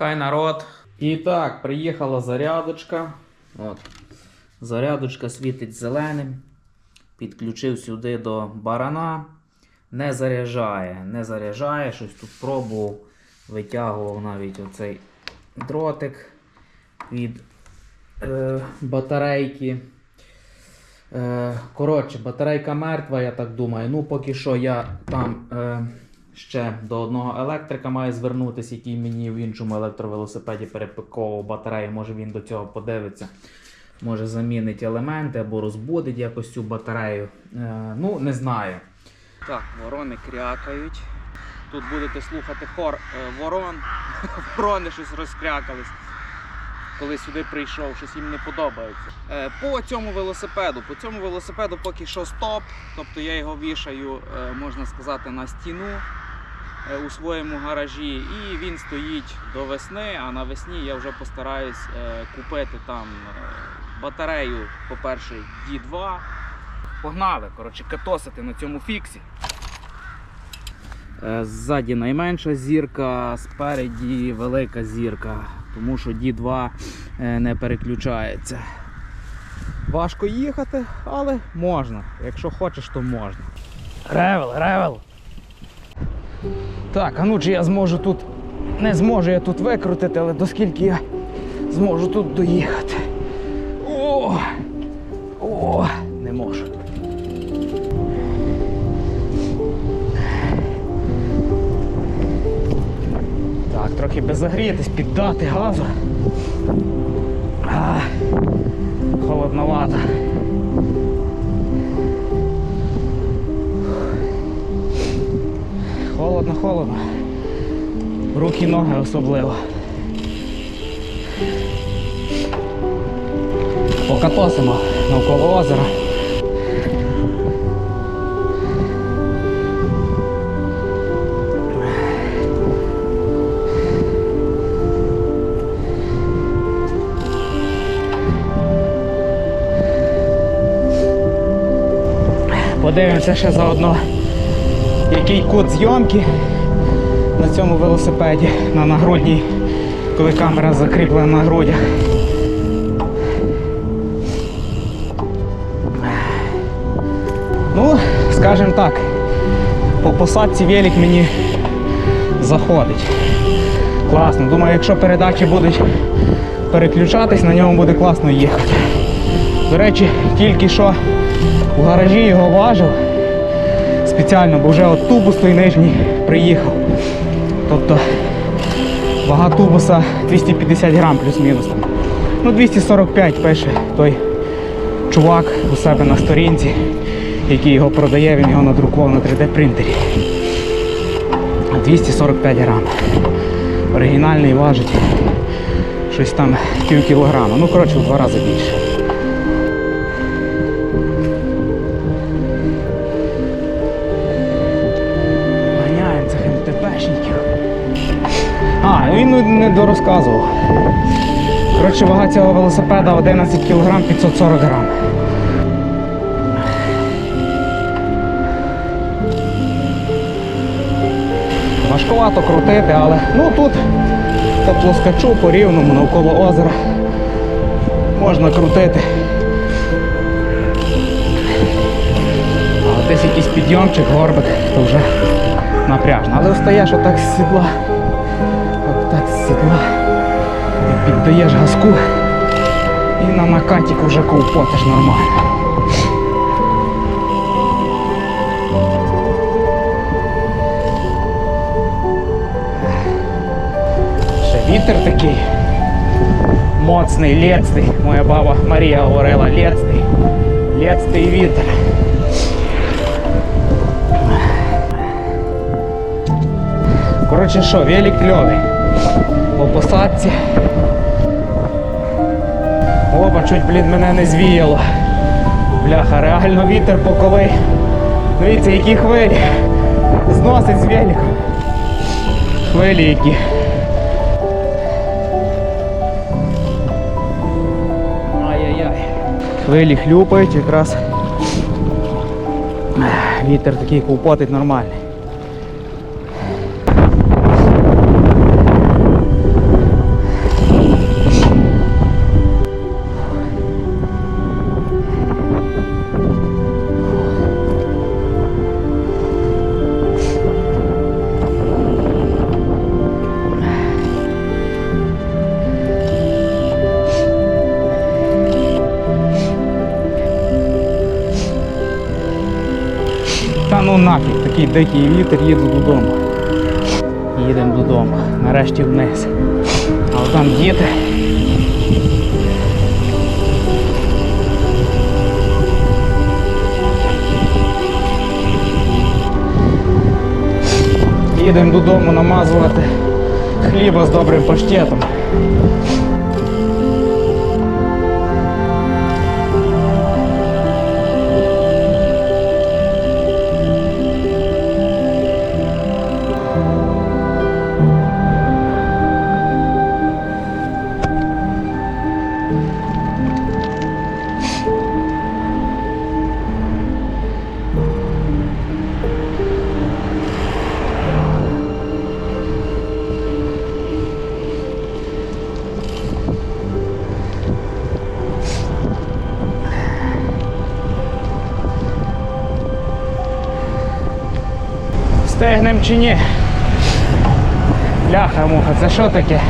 Хай народ. І так, приїхала зарядочка. От. Зарядочка світить зеленим. Підключив сюди до барана. Не заряджає, не заряджає. Щось тут пробував. Витягував навіть оцей дротик від е, батарейки. Е, коротше, батарейка мертва, я так думаю. Ну, поки що я там е, ще до одного електрика маю звернутися, який мені в іншому електровелосипеді перепаковував батарею. Може він до цього подивиться. Може замінить елементи або розбудить якось цю батарею. Е, ну, не знаю. Так, ворони крякають. Тут будете слухати хор е, ворон. Ворони щось розкрякались. Коли сюди прийшов, щось їм не подобається. Е, по цьому велосипеду, по цьому велосипеду поки що стоп. Тобто я його вішаю, е, можна сказати, на стіну у своєму гаражі. І він стоїть до весни, а навесні я вже постараюсь е, купити там е, батарею, по-перше, D2. Погнали, коротше, катосити на цьому фіксі. Е, Ззаді найменша зірка, спереді велика зірка, тому що D2 е, не переключається. Важко їхати, але можна. Якщо хочеш, то можна. Ревел, ревел. Так, а ну чи я зможу тут. Не зможу я тут викрутити, але доскільки я зможу тут доїхати. О! О! Не можу. Так, трохи би загрітись, піддати газу. А, холодновато. Холодно, холодно. Руки, ноги особливо. Покатосимо навколо озера. Подивимося ще заодно, який кут зйомки на цьому велосипеді, на нагрудній, коли камера закріплена на грудях. Ну, скажімо так, по посадці велик мені заходить. Класно. Думаю, якщо передачі будуть переключатись, на ньому буде класно їхати. До речі, тільки що у гаражі його важив спеціально, бо вже от тубус той нижній приїхав. Тобто вага тубуса 250 грам плюс-мінус. Ну 245 пише той чувак у себе на сторінці, який його продає, він його надрукував на 3D принтері. 245 грам. Оригінальний важить щось там пів кілограма. Ну, коротше, в два рази більше. Ну він не дорозказував. Коротше, вага цього велосипеда 11 кг 540 грам. Важкувато крутити, але ну тут по плоскачу, по рівному, навколо озера можна крутити. Десь якийсь підйомчик, горбик, то вже напряжно. Але встаєш отак з сідла, сідла, піддаєш газку і на накатіку вже ковпотиш нормально. Ще вітер такий моцний, лєцний. Моя баба Марія говорила, лєцний, лєцний вітер. Коротше що, велик кльовий. По посадці. Опа, чуть, блін, мене не звіяло. Бляха, реально вітер боковий. Дивіться, які хвилі. Зносить з великом. Хвилі які. Ай-яй-яй. Хвилі хлюпають, якраз вітер такий ковпотить нормальний. Такий дикий вітер, їду додому. Їдемо додому. Нарешті вниз. А там діти. Їдемо додому намазувати хліба з добрим паштетом. Встигнем чи ні? Ляха муха, це що таке?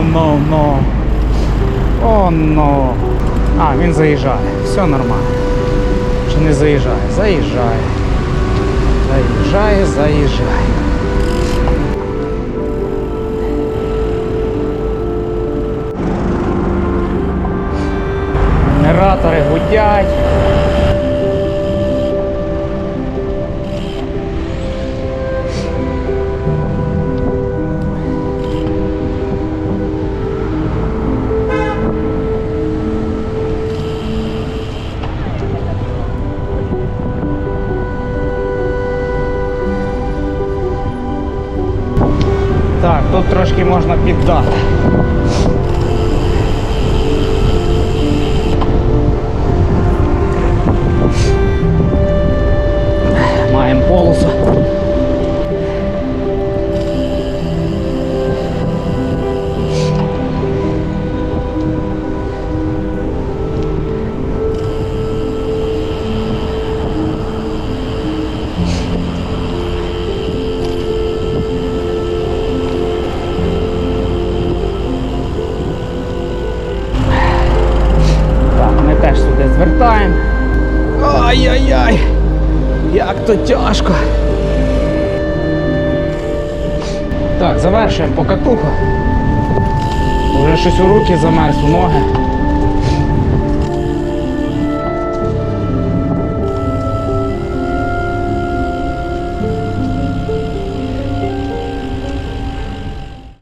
Но, но. Оно. А, він заїжджає. Все нормально. Чи не заїжджає? Заїжджає. Заїжджає, заїжджає. Генератори гудять. Тут трошки можна піддати. Маємо полосу. Ай-яй-яй! Як то тяжко. Так, завершуємо покатуху. Уже щось у руки замерз, у ноги.